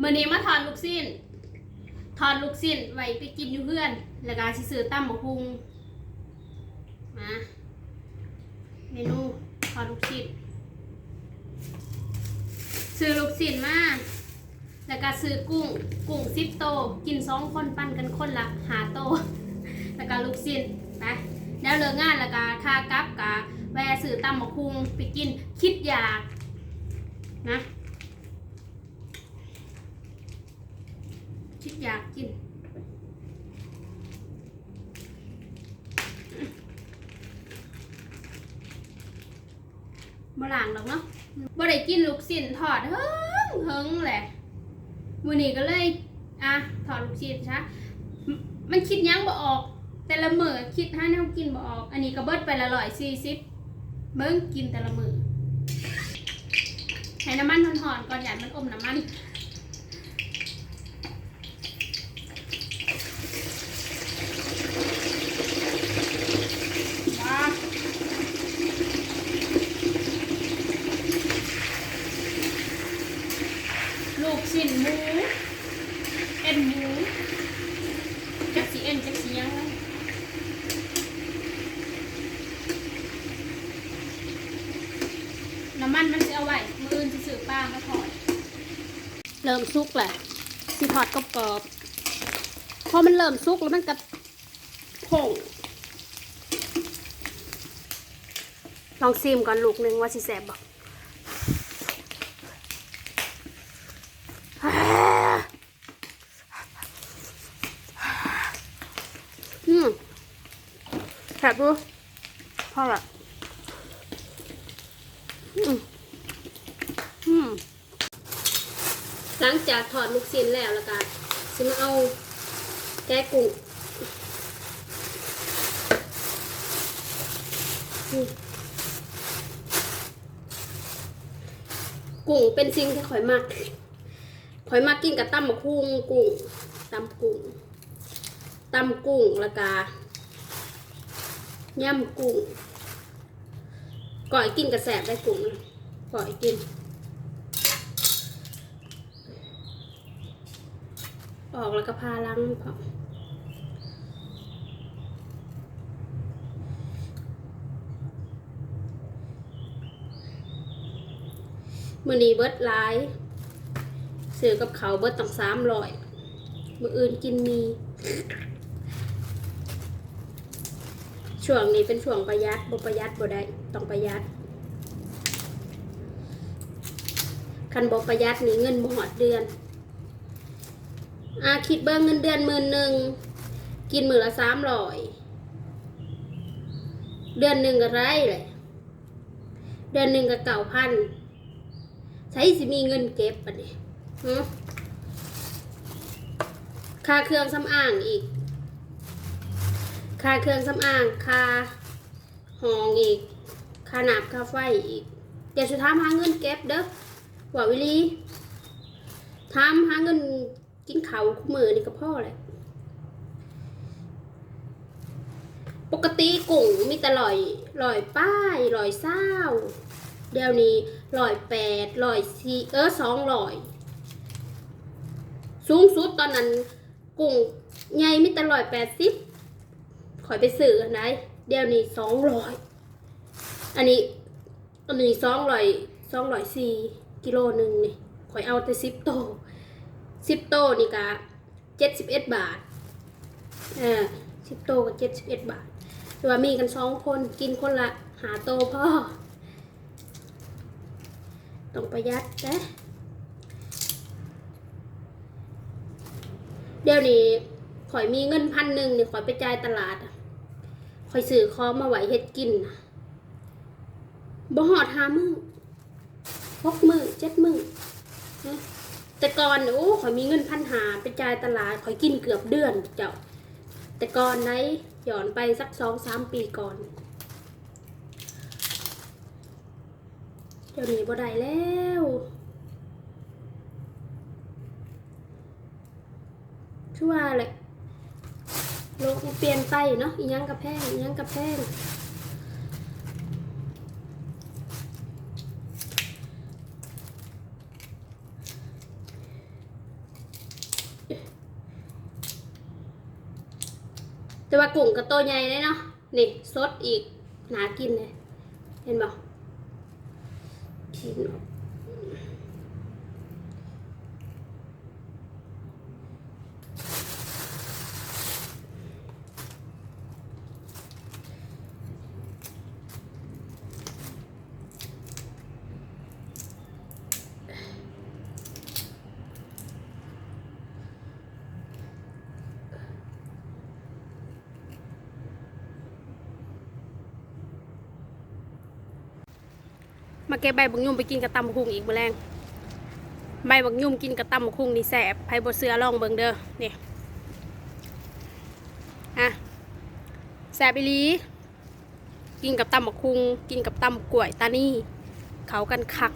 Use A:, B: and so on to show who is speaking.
A: มื่อนี้มาทอนลูกสิ้นทอนลูกสิ้นไว้ไปกินอยู่เพื่อน แล้วก็สิซื้อตั้มหมกพุงมาเมนูทอนลูกสิ้นซื้อลูกสิ้นมาแล้วก็ซื้อกุ้ง กุ้งซิปโต กินสองคนปั้นกันคนละหาโต แล้วก็ลูกสิ้นไปแล้วเลิกงานแล้วก็ค่ากับกะแวะซื้อตั้มหมกพุงไปกินคิดอยากนะ คิดอยากกินบ่หลังดอกเนาะบ่ได้กินลูกชิ้นทอดเฮิงเฮิงแหละมื้อนี้ก็เลยอะถอดลูกชิ้นซะมมันคิดยังบ่ออก แต่ละมื้อคิดหาแนวกินบ่ออก อันนี้ก็เบิดไปละ140เบิ่งกินแต่ละมื้อให้น้ำมันหอนๆก่อนอย่ามันอมน้ำมัน ว้าลูกชิ้นหมู เอ็นหมูจักสีเอ็นจักสียังไงน้ำ มันมันจะเอาไว้มืออื่นจะสืบป้ามาถอดเริ่มสุกแหละสิถอดกรอบๆพอมันเริ่มสุกแล้วมันกระพงลองซิมก่อนลูกหนึ่งว่าสิแสบบอกอืมแสบดูพอละอืมอืม หลังจากถอดลูกชิ้นแล้วแล้วก็สิมาเอาแกะกุ้งกุ้งเป็นสิ่งที่ข่อยมักข่อยมักกินกับตำมะคุงกุ้งตำกุ้งตำกุ้งล้วก็ย่ำกุ้ง ก่อยกินกระแสบได้กุ้งนะก่อยกินออกแล้วก็พาล้างพอมือนี้เบิร์ดหลายเสือกับเขาเบิร์ดตั้งสามร้อยมืออื่นกินมีช่วงนี้เป็นช่วงประหยัดบ่ประหยัดบ่ได้ ต้องประหยัด คันบ่ประหยัดนี่เงินบ่หอดเดือน อาคิดเบิ่งเงินเดือนหมื่นหนึ่ง กินมือละสามร้อย เดือนหนึ่งก็ไรเลยเดือนหนึ่งก็เก่าพัน ใช้สิมีเงินเก็บปะเนี่ยค่าเครื่องสำอางอีก ค่าเครื่องสำอาง ค่าห้องอีก ค่าน้ำค่าไฟอีกเดี๋ยวสุดท้ายหาเงินเก็บเด้อว่าวิลีทำหาเงินกินเขาคู่มือนี่ก็พ่อเลยปกติกุ้งมีแต่ลอยลอยป้ายลอยเศร้าเดี๋ยวนี้ลอยแปดลอยสี่เออสองลอยสูงสุดตอนนั้นกุ้งใหญ่มีแต่ลอยแปดสิบขอยไปซื้อนไหนเดี๋ยวนี้สองลอย อันนี้อันนี้สองลอยสองลอยสี่กิโลหนึ่งนี่ขอยเอาแต่สิบโตสิบโตนี่กะเจ็ดสิบเอ็ดบาทเออสิบโตก็เจ็ดสิบเอ็ดบาทแต่ว่ามีกันสองคนกินคนละหาโตพ่อต้องประหยัดนะเดี๋ยวนี้ข่อยมีเงินพันหนึ่งเนี่ยข่อยไปจ่ายตลาดข่อยซื้อขอมาไหวเฮ็ดกินนะ บ่หอดหามือหกมือเจ็ดมือแต่ก่อนเนี่ยโอ้ข่อยมีเงินพันหาไปจ่ายตลาดข่อยกินเกือบเดือนเจ้า แต่ก่อนไหนย้อนไปสักสองสามปีก่อนเดี๋ยวนี้บ่ได้แล้วชั่วเลยโลกเปลี่ยนไปเนาะอียังกับแพงอียังกับแพง แต่ว่ากุ้งกับตัวใหญ่เลยเนาะนี่สดอีกหนากินเลยเห็นบ่กินออก มาเก็บใบบักยุ่มไปกินกระตำบักคุงอีกมื้อแรงใบบักยุ่มกินกระตำบักคุงนี่แสบไผบ่เสือลองเบิ่งเด้อนี่อะแสบอีหลีกินกับตำบักคุงกินกับตำกล้วยตานี่เขากันคัก